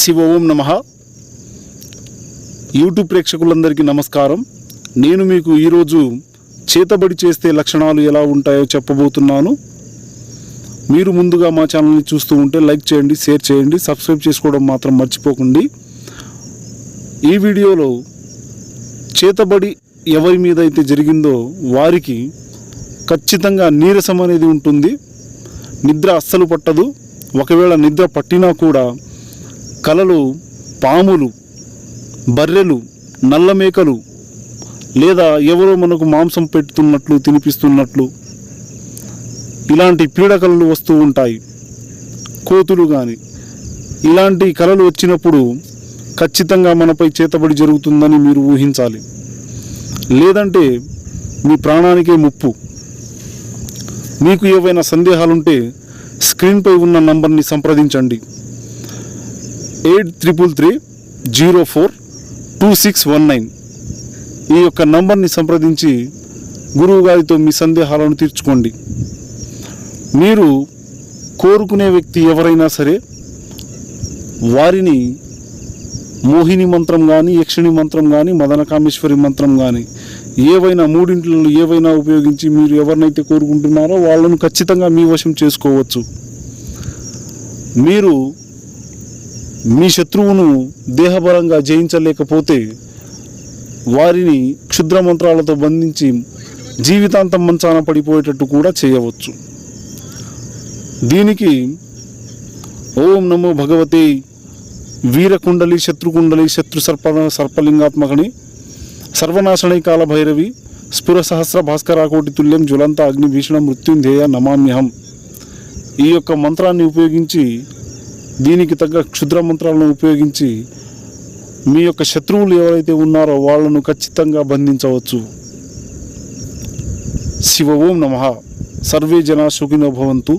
శివ ఓం నమ. యూట్యూబ్ ప్రేక్షకులందరికీ నమస్కారం. నేను మీకు ఈరోజు చేతబడి చేస్తే లక్షణాలు ఎలా ఉంటాయో చెప్పబోతున్నాను. మీరు ముందుగా మా ఛానల్ని చూస్తూ ఉంటే లైక్ చేయండి షేర్ చేయండి సబ్స్క్రైబ్ చేసుకోవడం మాత్రం మర్చిపోకండి. ఈ వీడియోలో చేతబడి ఎవరి మీద అయితే జరిగిందో వారికి ఖచ్చితంగా నీరసం అనేది ఉంటుంది. నిద్ర అస్సలు పట్టదు. ఒకవేళ నిద్ర పట్టినా కూడా కలలు పాములు బర్రెలు నల్ల మేకలు లేదా ఎవరో మనకు మాంసం పెడుతున్నట్లు తినిపిస్తున్నట్లు ఇలాంటి పీడకలలు వస్తూ ఉంటాయి. కోతులు కానీ ఇలాంటి కలలు వచ్చినప్పుడు ఖచ్చితంగా మనపై చేతబడి జరుగుతుందని మీరు ఊహించాలి. లేదంటే మీ ప్రాణానికే ముప్పు. మీకు ఏవైనా సందేహాలుంటే స్క్రీన్పై ఉన్న నంబర్ని సంప్రదించండి. Eight triple three zero four two six one nine. ఈ యొక్క నంబర్ని సంప్రదించి గురువు గారితో మీ సందేహాలను తీర్చుకోండి. మీరు కోరుకునే వ్యక్తి ఎవరైనా సరే వారిని మోహిని మంత్రం కానీ యక్షిణి మంత్రం కానీ మదనకామేశ్వరి మంత్రం కానీ ఏవైనా మూడింట్లలో ఏవైనా ఉపయోగించి మీరు ఎవరినైతే కోరుకుంటున్నారో వాళ్ళను ఖచ్చితంగా మీ వశం చేసుకోవచ్చు. మీరు మీ శత్రువును దేహబలంగా జయించలేకపోతే వారిని క్షుద్ర మంత్రాలతో బంధించి జీవితాంతం మంచాన పడిపోయేటట్టు కూడా చేయవచ్చు. దీనికి ఓం నమో భగవతే వీరకుండలి శత్రుకుండలి శత్రు సర్ప సర్పలింగాత్మకని సర్వనాశనై కాల భైరవి స్ఫుర సహస్ర భాస్కరాకోటి తుల్యం జ్వలంత అగ్ని భీషణ మృత్యుంధేయ నమామ్యహం ఈ యొక్క మంత్రాన్ని ఉపయోగించి దీనికి తగ్గ క్షుద్ర మంత్రాలను ఉపయోగించి మీ యొక్క శత్రువులు ఎవరైతే ఉన్నారో వాళ్ళను ఖచ్చితంగా బంధించవచ్చు. శివ ఓం నమ. సర్వే జనా సుఖినో భవంతు.